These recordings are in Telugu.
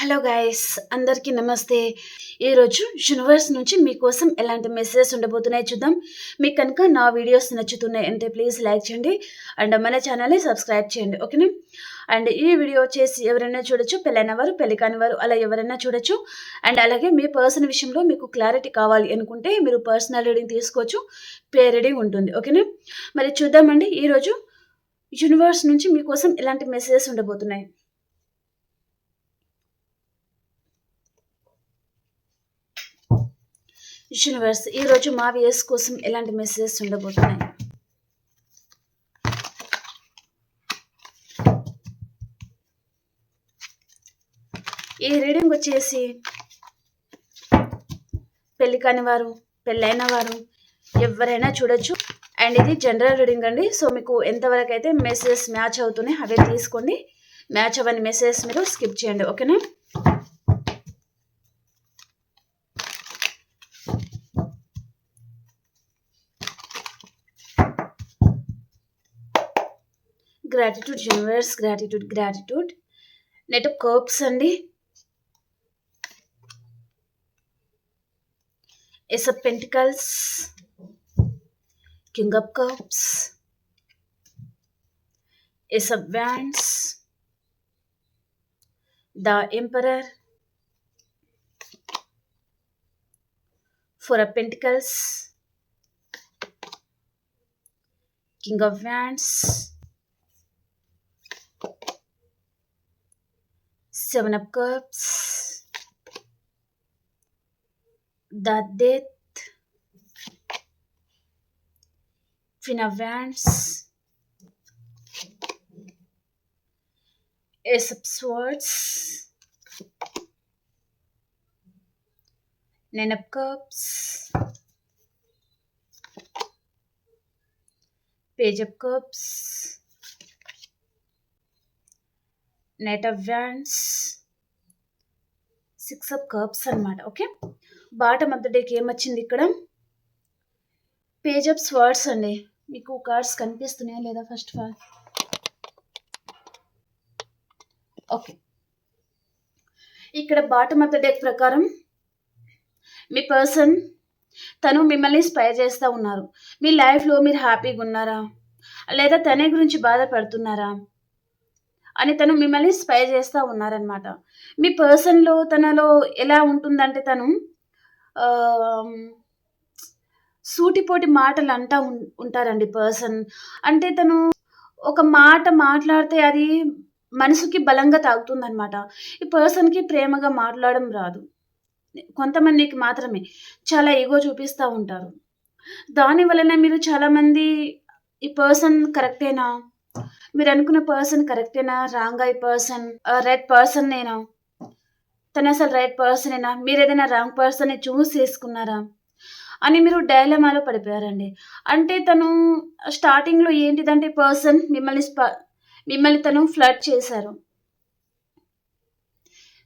హలో గాయస్ అందరికీ నమస్తే ఈరోజు యూనివర్స్ నుంచి మీకోసం ఎలాంటి మెసేజెస్ ఉండబోతున్నాయి చూద్దాం మీకు కనుక నా వీడియోస్ నచ్చుతున్నాయి అంటే ప్లీజ్ లైక్ చేయండి అండ్ మన ఛానల్ని సబ్స్క్రైబ్ చేయండి ఓకేనా అండ్ ఈ వీడియో చేసి ఎవరైనా చూడొచ్చు పెళ్ళైన వారు పెళ్లి కాని వారు అలా ఎవరైనా చూడొచ్చు అండ్ అలాగే మీ పర్సన్ విషయంలో మీకు క్లారిటీ కావాలి అనుకుంటే మీరు పర్సనల్ రీడింగ్ తీసుకోవచ్చు పే రీడింగ్ ఉంటుంది ఓకేనా మరి చూద్దామండి ఈరోజు యూనివర్స్ నుంచి మీకోసం ఎలాంటి మెసేజెస్ ఉండబోతున్నాయి యూనివర్స్ ఈరోజు మా వియర్స్ కోసం ఎలాంటి మెసేజెస్ ఉండబోతున్నాయి ఈ రీడింగ్ వచ్చేసి పెళ్లి కాని వారు పెళ్ళైన వారు ఎవరైనా చూడొచ్చు అండ్ ఇది జనరల్ రీడింగ్ అండి సో మీకు ఎంతవరకు అయితే మెసేజెస్ మ్యాచ్ అవుతున్నాయి అవే తీసుకోండి మ్యాచ్ అవన్నీ మెసేజెస్ మీరు స్కిప్ చేయండి ఓకేనా Gratitude, universe, gratitude, gratitude. Let up cups andi. Ace of Pentacles, King of Cups, Ace of Wands, the Emperor, Four of Pentacles, King of Wands, Seven of Cups, the Death, Queen of Wands, Ace of Swords, Nine of Cups, Page of Cups. నెటవ్యాన్స్ సిక్స్ ఆఫ్ కప్స్ అనమాట ఓకే బాటమ్ ఆఫ్ ద డేకి ఏమొచ్చింది ఇక్కడ పేజ్ ఆఫ్ స్వర్డ్స్ అండి మీకు కార్డ్స్ కనిపిస్తున్నాయా లేదా ఫస్ట్ ఆఫ్ ఆల్ ఓకే ఇక్కడ బాటమ్ ఆఫ్ ద డేక్ ప్రకారం మీ పర్సన్ తను మిమ్మల్ని స్పై చేస్తూ ఉన్నారు మీ లైఫ్లో మీరు హ్యాపీగా ఉన్నారా లేదా తనే గురించి బాధపడుతున్నారా అని తను మిమ్మల్ని స్పై చేస్తూ ఉన్నారనమాట మీ పర్సన్లో తనలో ఎలా ఉంటుందంటే తను సూటిపోటి మాటలు అంటా ఉంటారండి పర్సన్ అంటే తను ఒక మాట మాట్లాడితే అది మనసుకి బలంగా తాగుతుందనమాట ఈ పర్సన్కి ప్రేమగా మాట్లాడడం రాదు కొంతమందికి మాత్రమే చాలా ఈగో చూపిస్తూ ఉంటారు దాని వలన మీరు చాలామంది ఈ పర్సన్ కరెక్టేనా మీరు అనుకున్న పర్సన్ కరెక్టేనా wrong I person right person నేనా తను అసలు రైట్ పర్సన్ అయినా మీరు ఏదైనా రాంగ్ పర్సన్ చూస్ చేసుకున్నారా అని మీరు డైలమాలో పడిపోయారండి అంటే తను స్టార్టింగ్లో ఏంటిదంటే పర్సన్ మిమ్మల్ని మిమ్మల్ని తను ఫ్లడ్ చేశారు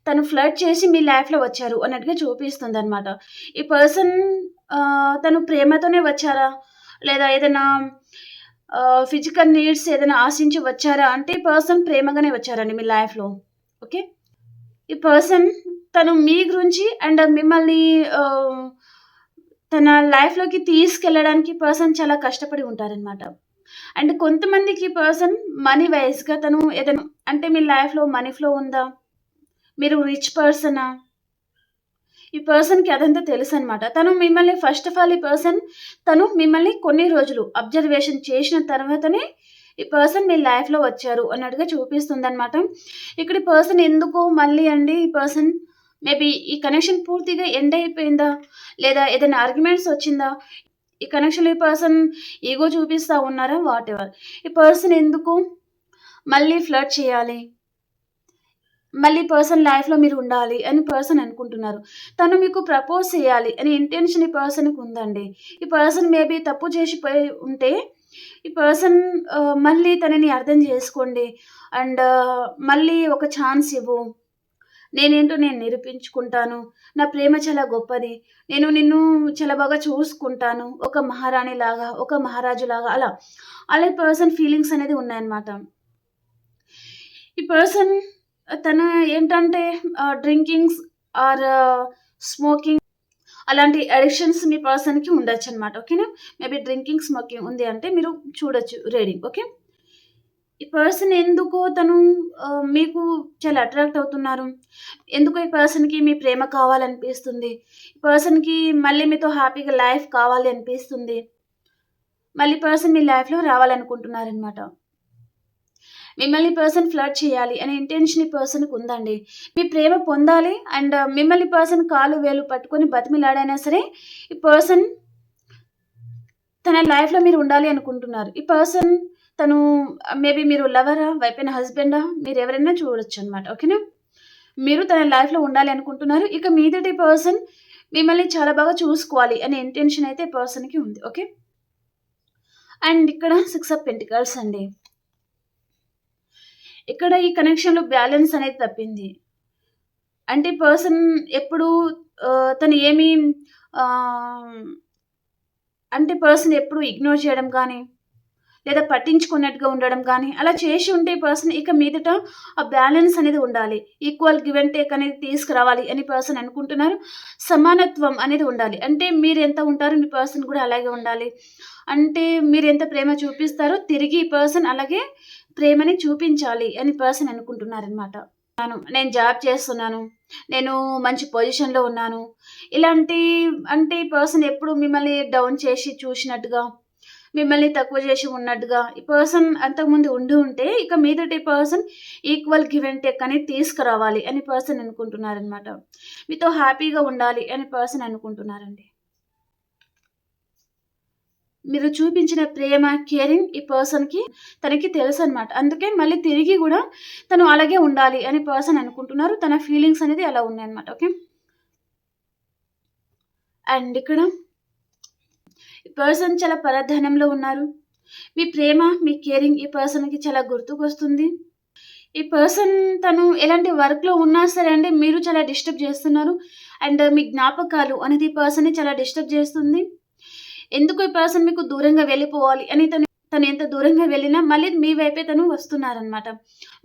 తను ఫ్లడ్ చేసి మీ లైఫ్లో వచ్చారు అన్నట్టుగా చూపిస్తుంది అనమాట ఈ పర్సన్ తను ప్రేమతోనే వచ్చారా లేదా ఏదైనా ఫిజికల్ నీడ్స్ ఏదైనా ఆశించి వచ్చారా అంటే పర్సన్ ప్రేమగానే వచ్చారండి మీ లైఫ్లో ఓకే ఈ పర్సన్ తను మీ గురించి అండ్ మిమ్మల్ని తన లైఫ్లోకి తీసుకెళ్ళడానికి పర్సన్ చాలా కష్టపడి ఉంటారనమాట అండ్ కొంతమందికి పర్సన్ మనీ వైజ్గా తను ఏదైనా అంటే మీ లైఫ్లో మనీ ఫ్లో ఉందా మీరు రిచ్ పర్సనా ఈ పర్సన్కి అదంతా తెలుసు అనమాట తను మిమ్మల్ని ఫస్ట్ ఆఫ్ ఆల్ ఈ పర్సన్ తను మిమ్మల్ని కొన్ని రోజులు అబ్జర్వేషన్ చేసిన తర్వాతనే ఈ పర్సన్ మీ లైఫ్లో వచ్చారు అన్నట్టుగా చూపిస్తుంది అనమాట ఇక్కడ పర్సన్ ఎందుకు మళ్ళీ అండి ఈ పర్సన్ మేబీ ఈ కనెక్షన్ పూర్తిగా ఎండ్ అయిపోయిందా లేదా ఏదైనా ఆర్గ్యుమెంట్స్ వచ్చిందా ఈ కనెక్షన్ ఈ పర్సన్ ఈగో చూపిస్తూ ఉన్నారా వాట్ ఎవర్ ఈ పర్సన్ ఎందుకు మళ్ళీ ఫ్లడ్ చేయాలి మళ్ళీ పర్సన్ లైఫ్లో మీరు ఉండాలి అని పర్సన్ అనుకుంటున్నారు తను మీకు ప్రపోజ్ చేయాలి అని ఇంటెన్షన్ ఈ పర్సన్కి ఉందండి ఈ పర్సన్ మేబీ తప్పు చేసిపోయి ఉంటే ఈ పర్సన్ మళ్ళీ తనని అర్థం చేసుకోండి అండ్ మళ్ళీ ఒక ఛాన్స్ ఇవ్వు నేనేంటో నేను నిరూపించుకుంటాను నా ప్రేమ చాలా గొప్పది నేను నిన్ను చాలా బాగా చూసుకుంటాను ఒక మహారాణి లాగా ఒక మహారాజు లాగా అలా అలా పర్సన్ ఫీలింగ్స్ అనేది ఉన్నాయన్నమాట ఈ పర్సన్ తను ఏంటంటే డ్రింకింగ్స్ ఆర్ స్మోకింగ్ అలాంటి అడిక్షన్స్ మీ పర్సన్కి ఉండొచ్చు అనమాట ఓకేనా మేబీ డ్రింకింగ్ స్మోకింగ్ ఉంది అంటే మీరు చూడొచ్చు రీడింగ్ ఓకే ఈ పర్సన్ ఎందుకు తను మీకు చాలా అట్రాక్ట్ అవుతున్నారు ఎందుకు ఈ పర్సన్కి మీ ప్రేమ కావాలనిపిస్తుంది ఈ పర్సన్కి మళ్ళీ మీతో హ్యాపీగా లైఫ్ కావాలి అనిపిస్తుంది మళ్ళీ పర్సన్ మీ లైఫ్లో రావాలనుకుంటున్నారనమాట మిమ్మల్ని పర్సన్ ఫ్లర్ట్ చేయాలి అనే ఇంటెన్షన్ ఈ పర్సన్కి ఉందండి మీ ప్రేమ పొందాలి అండ్ uh, మిమ్మల్ని పర్సన్ కాలు వేలు పట్టుకొని బతిమిలాడైనా సరే ఈ పర్సన్ తన లైఫ్లో మీరు ఉండాలి అనుకుంటున్నారు ఈ పర్సన్ తను మేబీ uh, మీరు లవరా వైపైన హస్బెండా మీరు ఎవరైనా చూడొచ్చు అనమాట ఓకేనా మీరు తన లైఫ్లో ఉండాలి అనుకుంటున్నారు ఇక మీదటి పర్సన్ మిమ్మల్ని చాలా బాగా చూసుకోవాలి అనే ఇంటెన్షన్ అయితే పర్సన్కి ఉంది ఓకే అండ్ ఇక్కడ సిక్స్ ఆఫ్ పెంటికల్స్ అండి ఇక్కడ ఈ కనెక్షన్లో బ్యాలెన్స్ అనేది తప్పింది అంటే పర్సన్ ఎప్పుడు తను ఏమి అంటే పర్సన్ ఎప్పుడు ఇగ్నోర్ చేయడం కానీ లేదా పట్టించుకున్నట్టుగా ఉండడం కానీ అలా చేసి ఉంటే పర్సన్ ఇక మీదట ఆ బ్యాలెన్స్ అనేది ఉండాలి ఈక్వల్ గివ్ అండ్ టేక్ అనేది తీసుకురావాలి అని పర్సన్ అనుకుంటున్నారు సమానత్వం అనేది ఉండాలి అంటే మీరు ఎంత ఉంటారో మీ పర్సన్ కూడా అలాగే ఉండాలి అంటే మీరు ఎంత ప్రేమ చూపిస్తారో తిరిగి పర్సన్ అలాగే ప్రేమని చూపించాలి అని పర్సన్ అనుకుంటున్నారనమాట నేను జాబ్ చేస్తున్నాను నేను మంచి పొజిషన్లో ఉన్నాను ఇలాంటి అంటే పర్సన్ ఎప్పుడు మిమ్మల్ని డౌన్ చేసి చూసినట్టుగా మిమ్మల్ని తక్కువ చేసి ఉన్నట్టుగా ఈ పర్సన్ అంతకుముందు ఉండి ఉంటే ఇక మీదటి person equal give and take తీసుకురావాలి అని పర్సన్ అనుకుంటున్నారనమాట మీతో హ్యాపీగా ఉండాలి అని పర్సన్ అనుకుంటున్నారండి మీరు చూపించిన ప్రేమ కేరింగ్ ఈ పర్సన్కి తనకి తెలుసు అనమాట అందుకే మళ్ళీ తిరిగి కూడా తను అలాగే ఉండాలి అని పర్సన్ అనుకుంటున్నారు తన ఫీలింగ్స్ అనేది అలా ఉన్నాయన్నమాట ఓకే అండ్ ఇక్కడ ఈ పర్సన్ చాలా పరధ్యానంలో ఉన్నారు మీ ప్రేమ మీ కేరింగ్ ఈ పర్సన్కి చాలా గుర్తుకొస్తుంది ఈ పర్సన్ తను ఎలాంటి వర్క్లో ఉన్నా సరే అండి మీరు చాలా డిస్టర్బ్ చేస్తున్నారు అండ్ మీ జ్ఞాపకాలు అనేది ఈ పర్సన్ని చాలా డిస్టర్బ్ చేస్తుంది ఎందుకు ఈ పర్సన్ మీకు దూరంగా వెళ్ళిపోవాలి అని తను తను ఎంత దూరంగా వెళ్ళినా మళ్ళీ మీ వైపే తను వస్తున్నారనమాట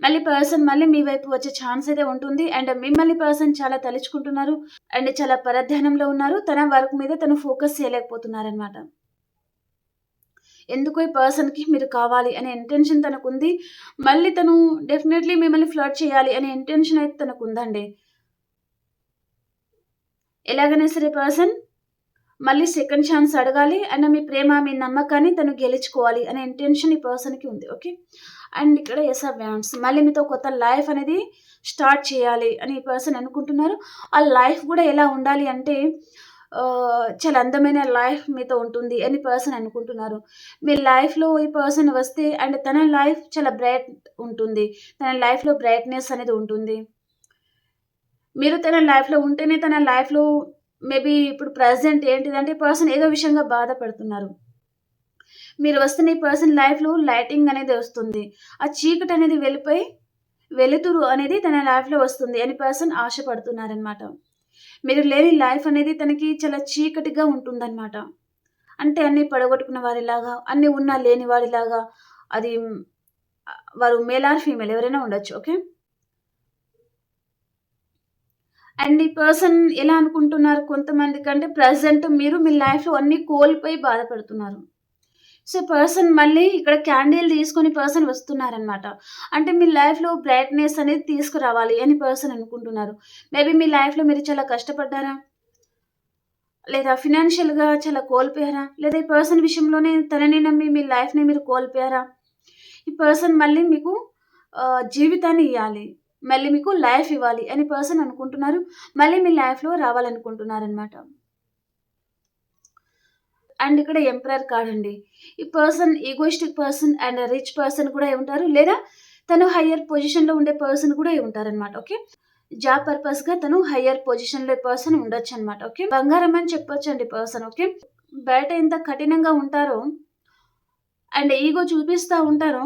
మళ్ళీ పర్సన్ మళ్ళీ మీ వైపు వచ్చే ఛాన్స్ అయితే ఉంటుంది అండ్ మిమ్మల్ని పర్సన్ చాలా తలుచుకుంటున్నారు అండ్ చాలా పరధ్యానంలో ఉన్నారు తన వర్క్ మీద తను ఫోకస్ చేయలేకపోతున్నారనమాట ఎందుకో ఈ పర్సన్కి మీరు కావాలి అనే ఇంటెన్షన్ తనకు ఉంది మళ్ళీ తను డెఫినెట్లీ మిమ్మల్ని ఫ్లర్ట్ చేయాలి అనే ఇంటెన్షన్ అయితే తనకు ఉందండి ఎలాగైనా సరే పర్సన్ మళ్ళీ సెకండ్ ఛాన్స్ అడగాలి అండ్ మీ ప్రేమ మీ నమ్మకాన్ని తను గెలుచుకోవాలి అనే ఇంటెన్షన్ ఈ పర్సన్కి ఉంది ఓకే అండ్ ఇక్కడ ఎస్ వ్యాన్స్ మళ్ళీ మీతో కొత్త లైఫ్ అనేది స్టార్ట్ చేయాలి అని ఈ పర్సన్ అనుకుంటున్నారు ఆ లైఫ్ కూడా ఎలా ఉండాలి అంటే చాలా అందమైన లైఫ్ మీతో ఉంటుంది అని పర్సన్ అనుకుంటున్నారు మీ లైఫ్లో ఈ పర్సన్ వస్తే అండ్ తన లైఫ్ చాలా బ్రైట్ ఉంటుంది తన లైఫ్లో బ్రైట్నెస్ అనేది ఉంటుంది మీరు తన లైఫ్లో ఉంటేనే తన లైఫ్లో మేబీ ఇప్పుడు ప్రజెంట్ ఏంటిదంటే పర్సన్ ఏదో విషయంగా బాధపడుతున్నారు మీరు వస్తున్న ఈ పర్సన్ లైఫ్లో లైటింగ్ అనేది వస్తుంది ఆ చీకటి అనేది వెళ్ళిపోయి వెలుతురు అనేది తన లైఫ్లో వస్తుంది అని పర్సన్ ఆశపడుతున్నారనమాట మీరు లేని లైఫ్ అనేది తనకి చాలా చీకటిగా ఉంటుందన్నమాట అంటే అన్ని పడగొట్టుకున్న వారిలాగా అన్నీ ఉన్నా లేని వారిలాగా అది వారు మేల్ ఆర్ ఫీమేల్ ఎవరైనా ఉండొచ్చు ఓకే అండ్ ఈ పర్సన్ ఎలా అనుకుంటున్నారు కొంతమంది కంటే ప్రజెంట్ మీరు మీ లైఫ్లో అన్నీ కోల్పోయి బాధపడుతున్నారు సో పర్సన్ మళ్ళీ ఇక్కడ క్యాండిల్ తీసుకొని పర్సన్ వస్తున్నారనమాట అంటే మీ లైఫ్లో బ్రైట్నెస్ అనేది తీసుకురావాలి అని పర్సన్ అనుకుంటున్నారు మేబీ మీ లైఫ్లో మీరు చాలా కష్టపడ్డారా లేదా ఫినాన్షియల్గా చాలా కోల్పోయారా లేదా ఈ పర్సన్ విషయంలోనే తనని నమ్మి మీ లైఫ్ని మీరు కోల్పోయారా ఈ పర్సన్ మళ్ళీ మీకు జీవితాన్ని ఇవ్వాలి మళ్ళీ మీకు లైఫ్ ఇవ్వాలి అని పర్సన్ అనుకుంటున్నారు మళ్ళీ మీ లైఫ్లో రావాలనుకుంటున్నారనమాట అండ్ ఇక్కడ ఎంప్రయర్ కార్డ్ అండి ఈ person egoistic person and rich person కూడా ఉంటారు లేదా తను హయ్యర్ పొజిషన్లో ఉండే పర్సన్ కూడా ఉంటారనమాట ఓకే జాబ్ పర్పస్ గా తను హయ్యర్ పొజిషన్ లో పర్సన్ ఉండొచ్చు అనమాట ఓకే బంగారం అని చెప్పొచ్చు అండి పర్సన్ ఓకే బయట ఎంత కఠినంగా ఉంటారో అండ్ ఈగో చూపిస్తూ ఉంటారో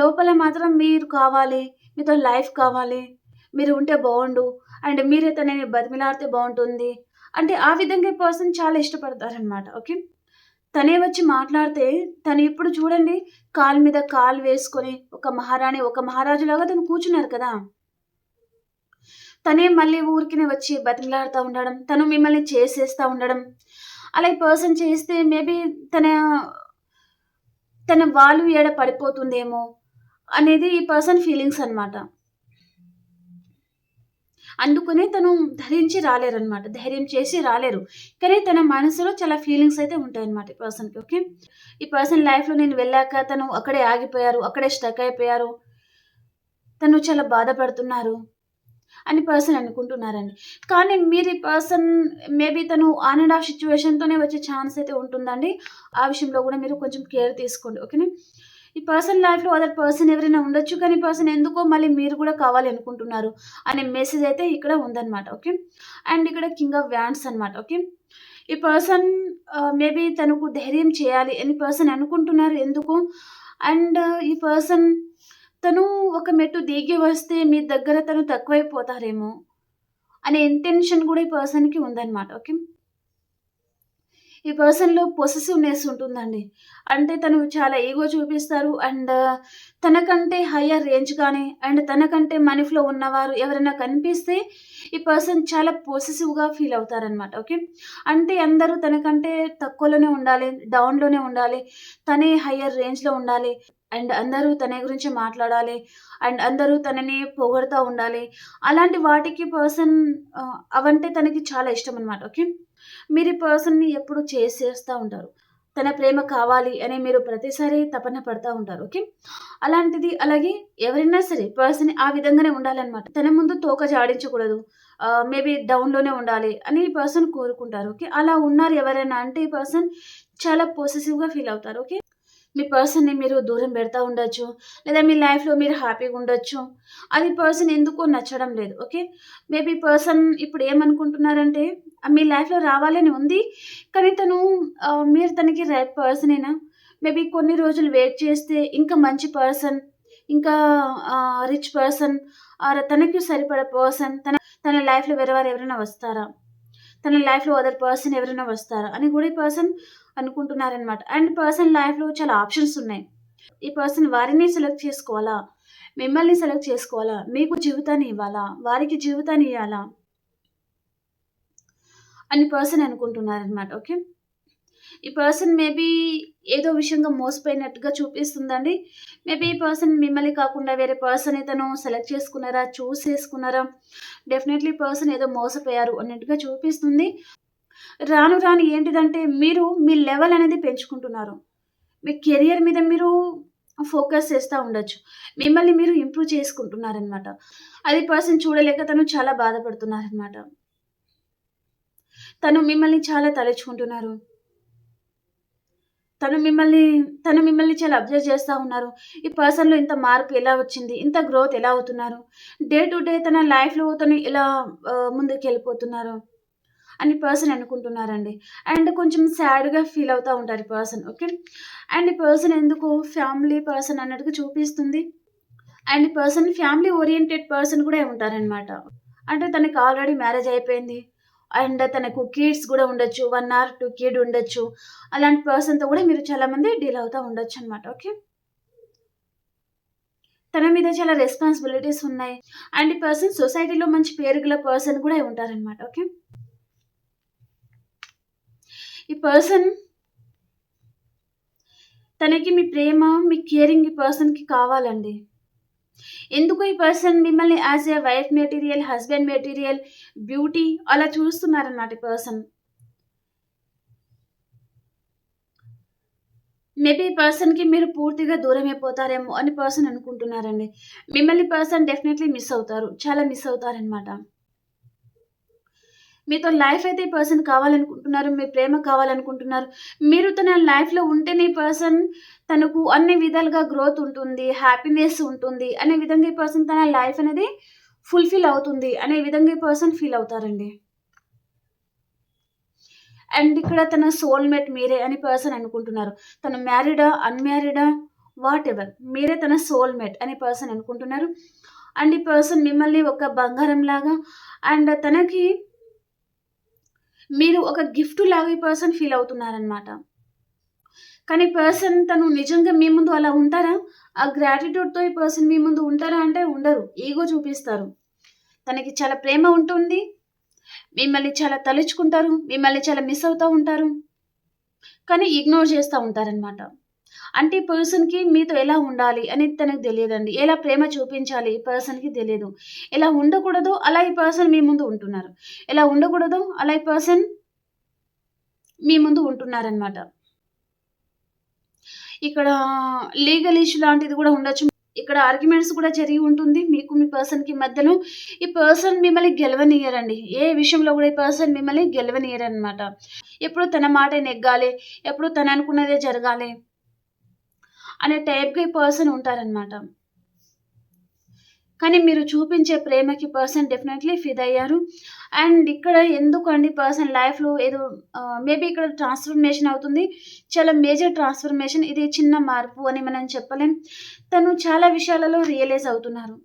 లోపల మాత్రం మీరు కావాలి మీతో లైఫ్ కావాలి మీరు ఉంటే బాగుండు అండ్ మీరే నేను బతిమిలాడితే బాగుంటుంది అంటే ఆ విధంగా పర్సన్ చాలా ఇష్టపడతారనమాట ఓకే తనే వచ్చి మాట్లాడితే తను ఇప్పుడు చూడండి కాలు మీద కాలు వేసుకొని ఒక మహారాణి ఒక మహారాజులాగా తను కూర్చున్నారు కదా తనే మళ్ళీ ఊరికి వచ్చి బతిమిలాడుతూ ఉండడం తను మిమ్మల్ని చేసేస్తూ ఉండడం అలా పర్సన్ చేస్తే మేబీ తన తన వాళ్ళు ఏడ పడిపోతుందేమో అనేది ఈ పర్సన్ ఫీలింగ్స్ అనమాట అందుకనే తను ధరించి రాలేరు అనమాట ధైర్యం చేసి రాలేరు కానీ తన మనసులో చాలా ఫీలింగ్స్ అయితే ఉంటాయన్నమాట ఈ పర్సన్కి ఓకే ఈ పర్సన్ లైఫ్లో నేను వెళ్ళాక తను అక్కడే ఆగిపోయారు అక్కడే స్టక్ అయిపోయారు తను చాలా బాధపడుతున్నారు అని పర్సన్ అనుకుంటున్నారండి కానీ మీరు ఈ పర్సన్ మేబీ తను ఆన్ అండ్ ఆఫ్ సిచ్యువేషన్తోనే వచ్చే ఛాన్స్ అయితే ఉంటుందండి ఆ విషయంలో కూడా మీరు కొంచెం కేర్ తీసుకోండి ఓకేనా ఈ పర్సన్ లైఫ్లో అదర్ పర్సన్ ఎవరైనా ఉండొచ్చు కానీ పర్సన్ ఎందుకో మళ్ళీ మీరు కూడా కావాలి అనుకుంటున్నారు అనే మెసేజ్ అయితే ఇక్కడ ఉందన్నమాట ఓకే అండ్ ఇక్కడ కింగ్ ఆఫ్ వ్యాండ్స్ అనమాట ఓకే ఈ పర్సన్ మేబీ తనకు ధైర్యం చేయాలి అని పర్సన్ అనుకుంటున్నారు ఎందుకు అండ్ ఈ పర్సన్ తను ఒక మెట్టు దిగి వస్తే మీ దగ్గర తను తక్కువైపోతారేమో అనే ఇంటెన్షన్ కూడా ఈ పర్సన్కి ఉందన్నమాట ఓకే ఈ పర్సన్లో పొసెసివ్నెస్ ఉంటుందండి అంటే తను చాలా ఈగో చూపిస్తారు అండ్ తనకంటే హయ్యర్ రేంజ్ కానీ అండ్ తనకంటే మనీఫ్లో ఉన్నవారు ఎవరైనా కనిపిస్తే ఈ పర్సన్ చాలా పొసెసివ్గా ఫీల్ అవుతారనమాట ఓకే అంటే అందరూ తనకంటే తక్కువలోనే ఉండాలి డౌన్లోనే ఉండాలి తనే హయ్యర్ రేంజ్లో ఉండాలి అండ్ అందరూ తన గురించి మాట్లాడాలి అండ్ అందరూ తనని పొగడుతూ ఉండాలి అలాంటి వాటికి పర్సన్ అవంటే తనకి చాలా ఇష్టం అనమాట ఓకే మీరు ఈ పర్సన్ని ఎప్పుడు చేసేస్తూ ఉంటారు తన ప్రేమ కావాలి అని మీరు ప్రతిసారి తపన పడతా ఉంటారు ఓకే అలాంటిది అలాగే ఎవరైనా సరే పర్సన్ ఆ విధంగానే ఉండాలన్నమాట తన ముందు తోక జాడించకూడదు మేబీ డౌన్లోనే ఉండాలి అని ఈ పర్సన్ కోరుకుంటారు ఓకే అలా ఉన్నారు ఎవరైనా అంటే ఈ పర్సన్ చాలా పొసెసివ్గా ఫీల్ అవుతారు ఓకే మీ పర్సన్ని మీరు దూరం పెడతా ఉండొచ్చు లేదా మీ లైఫ్లో మీరు హ్యాపీగా ఉండొచ్చు అది పర్సన్ ఎందుకు నచ్చడం లేదు ఓకే మేబీ పర్సన్ ఇప్పుడు ఏమనుకుంటున్నారంటే మీ లైఫ్లో రావాలని ఉంది కానీ తను మీరు తనకి రైట్ పర్సనేనా మేబీ కొన్ని రోజులు వెయిట్ చేస్తే ఇంకా మంచి పర్సన్ ఇంకా రిచ్ పర్సన్ ఆర్ తనకి సరిపడ పర్సన్ తన తన లైఫ్లో వేరే వారు ఎవరైనా వస్తారా తన లైఫ్లో అదర్ పర్సన్ ఎవరైనా వస్తారా అని కూడా ఈ పర్సన్ అనుకుంటున్నారనమాట అండ్ పర్సన్ లైఫ్లో చాలా ఆప్షన్స్ ఉన్నాయి ఈ పర్సన్ వారిని సెలెక్ట్ చేసుకోవాలా మిమ్మల్ని సెలెక్ట్ చేసుకోవాలా మీకు జీవితాన్ని ఇవ్వాలా వారికి జీవితాన్ని ఇవ్వాలా అని పర్సన్ అనుకుంటున్నారనమాట ఓకే ఈ పర్సన్ మేబీ ఏదో విషయంగా మోసపోయినట్టుగా చూపిస్తుందండి మేబీ ఈ పర్సన్ మిమ్మల్ని కాకుండా వేరే పర్సన్ ఇతను సెలెక్ట్ చేసుకున్నారా చూస్ చేసుకున్నారా డెఫినెట్లీ పర్సన్ ఏదో మోసపోయారు అన్నట్టుగా చూపిస్తుంది రాను రాను ఏంటిదంటే మీరు మీ లెవెల్ అనేది పెంచుకుంటున్నారు మీ కెరియర్ మీద మీరు ఫోకస్ చేస్తూ ఉండొచ్చు మిమ్మల్ని మీరు ఇంప్రూవ్ చేసుకుంటున్నారనమాట అది పర్సన్ చూడలేక తను చాలా బాధపడుతున్నారనమాట తను మిమ్మల్ని చాలా తలచుకుంటున్నారు తను మిమ్మల్ని తను మిమ్మల్ని చాలా అబ్జర్వ్ చేస్తూ ఉన్నారు ఈ పర్సన్లో ఇంత మార్పు ఎలా వచ్చింది ఇంత గ్రోత్ ఎలా అవుతున్నారు డే టు డే తన లైఫ్లో తను ఎలా ముందుకు వెళ్ళిపోతున్నారు అని పర్సన్ అనుకుంటున్నారండి అండ్ కొంచెం సాడ్గా ఫీల్ అవుతూ ఉంటారు పర్సన్ ఓకే అండ్ ఈ పర్సన్ ఎందుకు ఫ్యామిలీ పర్సన్ అన్నట్టుగా చూపిస్తుంది and person family oriented person కూడా ఉంటారనమాట అంటే తనకి ఆల్రెడీ మ్యారేజ్ అయిపోయింది అండ్ తనకు కిడ్స్ కూడా ఉండొచ్చు వన్ ఆర్ టూ కిడ్ ఉండొచ్చు అలాంటి పర్సన్తో కూడా మీరు చాలామంది డీల్ అవుతూ ఉండొచ్చు అనమాట ఓకే తన మీద చాలా రెస్పాన్సిబిలిటీస్ ఉన్నాయి అండ్ పర్సన్ సొసైటీలో మంచి పేరు గల పర్సన్ కూడా ఉంటారనమాట ఓకే ఈ పర్సన్ తనకి మీ ప్రేమ మీ కేరింగ్ ఈ పర్సన్కి కావాలండి ఎందుకు ఈ పర్సన్ మిమ్మల్ని as a wife material husband material beauty అలా చూస్తున్నారన్నమాట ఈ పర్సన్ మేబీ పర్సన్కి మీరు పూర్తిగా దూరం అయిపోతారేమో అని పర్సన్ అనుకుంటున్నారండి మిమ్మల్ని పర్సన్ డెఫినెట్లీ మిస్ అవుతారు చాలా మిస్ అవుతారనమాట మీతో లైఫ్ అయితే ఈ పర్సన్ కావాలనుకుంటున్నారు మీ ప్రేమ కావాలనుకుంటున్నారు మీరు తన లైఫ్లో ఉంటేనే ఈ పర్సన్ తనకు అన్ని విధాలుగా గ్రోత్ ఉంటుంది హ్యాపీనెస్ ఉంటుంది అనే విధంగా ఈ పర్సన్ తన లైఫ్ అనేది ఫుల్ఫిల్ అవుతుంది అనే విధంగా ఈ పర్సన్ ఫీల్ అవుతారండి అండ్ ఇక్కడ తన సోల్మేట్ మీరే అని పర్సన్ అనుకుంటున్నారు తను మ్యారీడా అన్మ్యారీడా వాట్ ఎవర్ మీరే తన సోల్మేట్ అనే పర్సన్ అనుకుంటున్నారు అండ్ ఈ పర్సన్ మిమ్మల్ని ఒక బంగారం లాగా అండ్ తనకి మీరు ఒక గిఫ్ట్ లాగా ఈ పర్సన్ ఫీల్ అవుతున్నారనమాట కానీ పర్సన్ తను నిజంగా మీ ముందు అలా ఉంటారా ఆ గ్రాటిట్యూడ్తో ఈ పర్సన్ మీ ముందు ఉంటారా అంటే ఉండరు ఈగో చూపిస్తారు తనకి చాలా ప్రేమ ఉంటుంది మిమ్మల్ని చాలా తలుచుకుంటారు మిమ్మల్ని చాలా మిస్ అవుతూ ఉంటారు కానీ ఇగ్నోర్ చేస్తూ ఉంటారనమాట అంటే ఈ పర్సన్కి మీతో ఎలా ఉండాలి అనేది తనకు తెలియదండి ఎలా ప్రేమ చూపించాలి ఈ పర్సన్కి తెలియదు ఎలా ఉండకూడదు అలా ఈ పర్సన్ మీ ముందు ఉంటున్నారు ఎలా ఉండకూడదు అలా ఈ పర్సన్ మీ ముందు ఉంటున్నారనమాట ఇక్కడ లీగల్ ఇష్యూ లాంటిది కూడా ఉండొచ్చు ఇక్కడ ఆర్గ్యుమెంట్స్ కూడా జరిగి ఉంటుంది మీకు మీ పర్సన్కి మధ్యను ఈ పర్సన్ మిమ్మల్ని గెలవనియరండి ఏ విషయంలో కూడా ఈ పర్సన్ మిమ్మల్ని గెలవనియరనమాట ఎప్పుడు తన మాట నెగ్గాలి ఎప్పుడు తన అనుకున్నదే జరగాలి అనే టైప్కి పర్సన్ ఉంటారనమాట కానీ మీరు చూపించే ప్రేమకి పర్సన్ డెఫినెట్లీ ఫిద్ అయ్యారు అండ్ ఇక్కడ ఎందుకండి పర్సన్ లైఫ్లో ఏదో మేబీ ఇక్కడ ట్రాన్స్ఫర్మేషన్ అవుతుంది చాలా మేజర్ ట్రాన్స్ఫర్మేషన్ ఇది చిన్న మార్పు అని మనం చెప్పలేం తను చాలా విషయాలలో రియలైజ్ అవుతున్నారు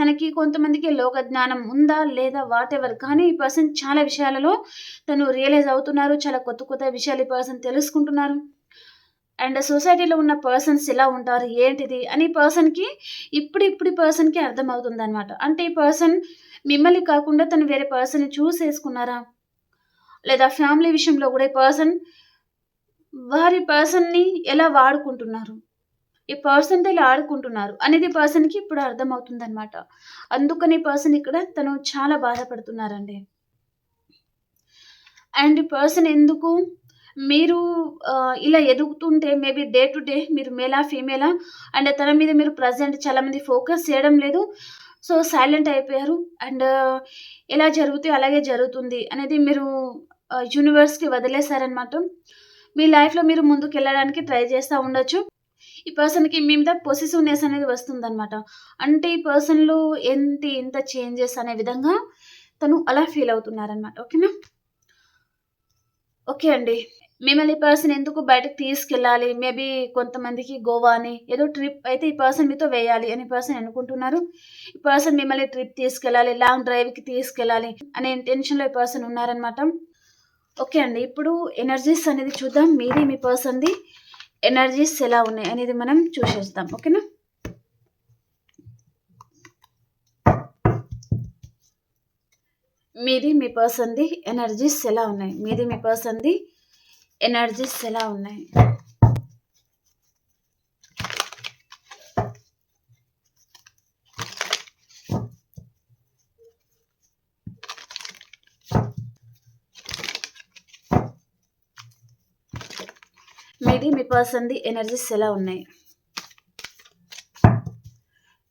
తనకి కొంతమందికి లోక జ్ఞానం ఉందా లేదా వాట్ ఎవర్ కానీ ఈ పర్సన్ చాలా విషయాలలో తను రియలైజ్ అవుతున్నారు చాలా కొత్త కొత్త విషయాలు ఈ పర్సన్ తెలుసుకుంటున్నారు అండ్ సొసైటీలో ఉన్న పర్సన్స్ ఇలా ఉంటారు ఏంటిది అని పర్సన్కి ఇప్పుడు ఇప్పుడు పర్సన్కి అర్థమవుతుంది అనమాట అంటే ఈ పర్సన్ మిమ్మల్ని కాకుండా తను వేరే పర్సన్ని చూస్ చేసుకున్నారా లేదా ఫ్యామిలీ విషయంలో కూడా ఈ పర్సన్ వారి పర్సన్ని ఎలా వాడుకుంటున్నారు ఈ పర్సన్తో ఇలా ఆడుకుంటున్నారు అనేది పర్సన్కి ఇప్పుడు అర్థమవుతుంది అనమాట అందుకని పర్సన్ ఇక్కడ తను చాలా బాధపడుతున్నారండి అండ్ పర్సన్ ఎందుకు మీరు ఇలా ఎదుగుతుంటే మేబీ డే టు డే మీరు మేలా ఫీమేలా అండ్ తన మీద మీరు ప్రజెంట్ చాలామంది ఫోకస్ చేయడం లేదు సో సైలెంట్ అయిపోయారు అండ్ ఎలా జరిగితే అలాగే జరుగుతుంది అనేది మీరు యూనివర్స్కి వదిలేశారనమాట మీ లైఫ్లో మీరు ముందుకు వెళ్ళడానికి ట్రై చేస్తూ ఉండొచ్చు ఈ పర్సన్కి మీ మీద పొసిసివ్నెస్ అనేది వస్తుందన్నమాట అంటే ఈ పర్సన్లో ఎంత ఎంత చేంజెస్ అనే విధంగా తను అలా ఫీల్ అవుతున్నారనమాట ఓకేనా ఓకే అండి మిమ్మల్ని ఈ పర్సన్ ఎందుకు బయటకు తీసుకెళ్ళాలి మేబీ కొంతమందికి గోవా అని ఏదో ట్రిప్ అయితే ఈ పర్సన్ మీతో వేయాలి అని పర్సన్ అనుకుంటున్నారు ఈ పర్సన్ మిమ్మల్ని ట్రిప్ తీసుకెళ్ళాలి లాంగ్ డ్రైవ్కి తీసుకెళ్ళాలి అనే ఇంటెన్షన్లో ఈ పర్సన్ ఉన్నారనమాట ఓకే అండి ఇప్పుడు ఎనర్జీస్ అనేది చూద్దాం మీది మీ పర్సన్ది ఎనర్జీస్ ఎలా ఉన్నాయి అనేది మనం చూసేద్దాం ఓకేనా మీది మీ పర్సన్ది ఎనర్జీస్ ఎలా ఉన్నాయి మీది మీ పర్సన్ది ఎనర్జీస్ ఎలా ఉన్నాయి మీది మీ పర్సన్ది ఎనర్జీస్ ఎలా ఉన్నాయి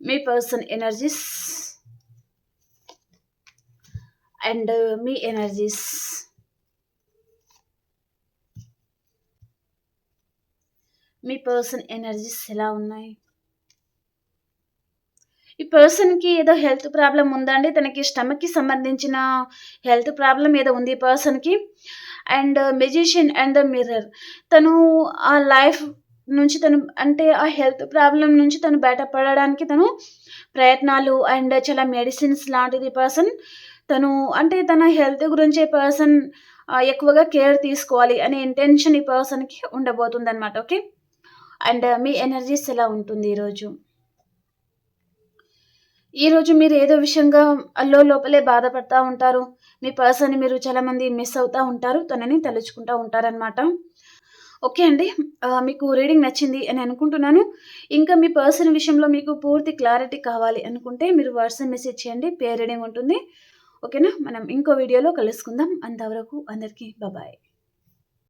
మీ పర్సన్ ఎనర్జీస్ అండ్ మీ ఎనర్జీస్ మీ పర్సన్ ఎనర్జీస్ ఎలా ఉన్నాయి ఈ పర్సన్కి ఏదో హెల్త్ ప్రాబ్లం ఉందండి తనకి స్టమక్కి సంబంధించిన హెల్త్ ప్రాబ్లం ఏదో ఉంది ఈ పర్సన్కి and magician and the mirror తను ఆ లైఫ్ నుంచి తను అంటే ఆ హెల్త్ ప్రాబ్లం నుంచి తను బయటపడడానికి తను ప్రయత్నాలు అండ్ చాలా మెడిసిన్స్ లాంటిది పర్సన్ తను అంటే తన హెల్త్ గురించి పర్సన్ ఎక్కువగా కేర్ తీసుకోవాలి అనే ఇంటెన్షన్ ఈ పర్సన్కి ఉండబోతుంది అనమాట ఓకే అండ్ మీ ఎనర్జీస్ ఎలా ఉంటుంది ఈరోజు ఈరోజు మీరు ఏదో విషయంగా అల్లో లోపలే బాధపడతా ఉంటారు మీ పర్సన్ని మీరు చాలామంది మిస్ అవుతూ ఉంటారు తనని తలుచుకుంటూ ఉంటారనమాట ఓకే అండి మీకు రీడింగ్ నచ్చింది అని అనుకుంటున్నాను ఇంకా మీ పర్సన్ విషయంలో మీకు పూర్తి క్లారిటీ కావాలి అనుకుంటే మీరు వాట్సాప్ మెసేజ్ చేయండి పేర్ రీడింగ్ ఉంటుంది ఓకేనా మనం ఇంకో వీడియోలో కలుసుకుందాం అంతవరకు అందరికీ బాబాయ్